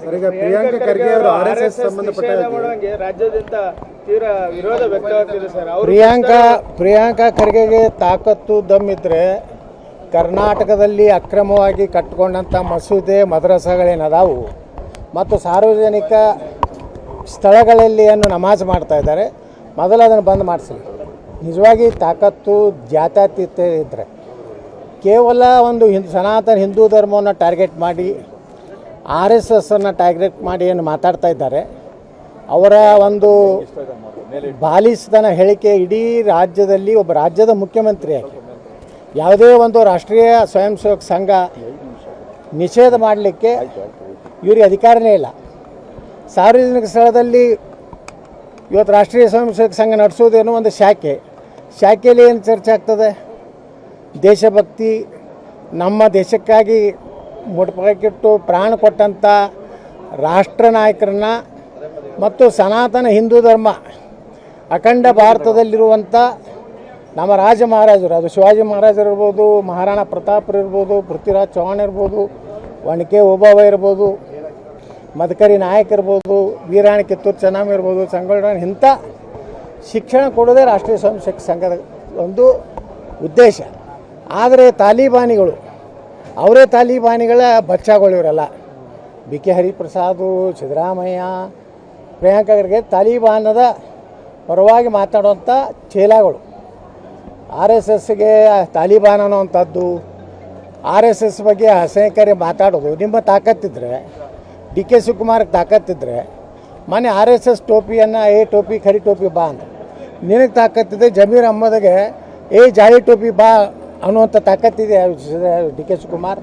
ಪ್ರಿಯಾಂಕಾ ಖರ್ಗೆ ಅವರು ಸಂಬಂಧಪಟ್ಟ ರಾಜ್ಯಾದ್ಯಂತ ತೀವ್ರ ವಿರೋಧ ವ್ಯಕ್ತವಾಗ್ತಿದೆ ಸರ್. ಪ್ರಿಯಾಂಕಾ ಪ್ರಿಯಾಂಕಾ ಖರ್ಗೆಗೆ ತಾಕತ್ತು ಇದ್ರೆ ಕರ್ನಾಟಕದಲ್ಲಿ ಅಕ್ರಮವಾಗಿ ಕಟ್ಟಿಕೊಂಡಂಥ ಮಸೂದೆ ಮದ್ರಸಾಗಳೇನದಾವು? ಮತ್ತು ಸಾರ್ವಜನಿಕ ಸ್ಥಳಗಳಲ್ಲಿ ಏನು ನಮಾಜ್ ಮಾಡ್ತಾ ಇದ್ದಾರೆ ಮೊದಲು ಅದನ್ನು ಬಂದ್ ಮಾಡಿಸಲಿ. ನಿಜವಾಗಿ ತಾಕತ್ತು ಜಾತ್ಯತೀತ ಇದ್ದರೆ ಕೇವಲ ಒಂದು ಹಿಂದ್ ಸನಾತನ ಹಿಂದೂ ಧರ್ಮವನ್ನು ಟಾರ್ಗೆಟ್ ಮಾಡಿ ಆರ್ ಎಸ್ ಎಸ್ಸನ್ನು ಟಾರ್ಗೆಟ್ ಮಾಡಿ ಏನು ಮಾತಾಡ್ತಾ ಇದ್ದಾರೆ. ಅವರ ಒಂದು ಬಾಲಿಸ್ತನ ಹೇಳಿಕೆ ಇಡೀ ರಾಜ್ಯದಲ್ಲಿ ಒಬ್ಬ ರಾಜ್ಯದ ಮುಖ್ಯಮಂತ್ರಿಯಾಗಿ ಯಾವುದೇ ಒಂದು ರಾಷ್ಟ್ರೀಯ ಸ್ವಯಂ ಸೇವಕ ಸಂಘ ನಿಷೇಧ ಮಾಡಲಿಕ್ಕೆ ಇವರಿಗೆ ಅಧಿಕಾರನೇ ಇಲ್ಲ. ಸಾರ್ವಜನಿಕ ಸ್ಥಳದಲ್ಲಿ ಇವತ್ತು ರಾಷ್ಟ್ರೀಯ ಸ್ವಯಂ ಸೇವಕ ಸಂಘ ನಡೆಸೋದೇನೋ ಒಂದು ಶಾಖೆ. ಶಾಖೆಯಲ್ಲಿ ಏನು ಚರ್ಚೆ ಆಗ್ತದೆ? ದೇಶಭಕ್ತಿ, ನಮ್ಮ ದೇಶಕ್ಕಾಗಿ ಮುಟ್ಪಾಕಿಟ್ಟು ಪ್ರಾಣ ಕೊಟ್ಟಂಥ ರಾಷ್ಟ್ರ ನಾಯಕರನ್ನ ಮತ್ತು ಸನಾತನ ಹಿಂದೂ ಧರ್ಮ ಅಖಂಡ ಭಾರತದಲ್ಲಿರುವಂಥ ನಮ್ಮ ರಾಜ ಮಹಾರಾಜರು, ಅದು ಶಿವಾಜಿ ಮಹಾರಾಜರು ಇರ್ಬೋದು, ಮಹಾರಾಣಾ ಪ್ರತಾಪರು ಇರ್ಬೋದು, ಪೃಥ್ವಿರಾಜ್ ಚೌಹಾಣ್ ಇರ್ಬೋದು ಒಣಕೆ ಓಬವ್ವ ಇರ್ಬೋದು, ಮದಕರಿ ನಾಯಕ್ ಇರ್ಬೋದು, ವೀರಾಣಿ ಕಿತ್ತೂರು ಚೆನ್ನಮ್ಮ ಇರ್ಬೋದು, ಸಂಗೊಳ್ಳ ಇಂಥ ಶಿಕ್ಷಣ ಕೊಡೋದೇ ರಾಷ್ಟ್ರೀಯ ಸ್ವಯಂ ಸಂಘದ ಒಂದು ಉದ್ದೇಶ. ಆದರೆ ತಾಲಿಬಾನಿಗಳು ಅವರೇ ತಾಲಿಬಾನಿಗಳ ಬಚ್ಚಾಗಳು ಇವರೆಲ್ಲ ಬಿ ಕೆ ಹರಿಪ್ರಸಾದು, ಸಿದ್ದರಾಮಯ್ಯ, ಪ್ರಿಯಾಂಕಾ ಖರ್ಗೆ ತಾಲಿಬಾನದ ಪರವಾಗಿ ಮಾತಾಡುವಂಥ ಚೇಲಾಗಳು. ಆರ್ ಎಸ್ ಎಸ್ಗೆ ತಾಲಿಬಾನ್ ಅನ್ನೋವಂಥದ್ದು, ಆರ್ ಎಸ್ ಎಸ್ ಬಗ್ಗೆ ಅಸಹ್ಯಕರ ಮಾತಾಡೋದು, ನಿಮ್ಮ ತಾಕತ್ತಿದ್ರೆ, ಡಿ ಕೆ ಶಿವಕುಮಾರ್ಗೆ ತಾಕತ್ತಿದ್ರೆ ಮೊನ್ನೆ ಆರ್ ಎಸ್ ಎಸ್ ಟೋಪಿಯನ್ನು ಏ ಟೋಪಿ, ಖರಿ ಟೋಪಿ ಬಾ ಅಂತ. ನಿನಗೆ ತಾಕತ್ತಿದ್ರೆ ಜಮೀರ್ ಅಹ್ಮದ್ಗೆ ಏ ಜಾಯಿ ಟೋಪಿ ಬಾ ಅನ್ನುವಂಥ ತಾಕತ್ತಿದೆ ಡಿ ಕೆ ಶಿವಕುಮಾರ್.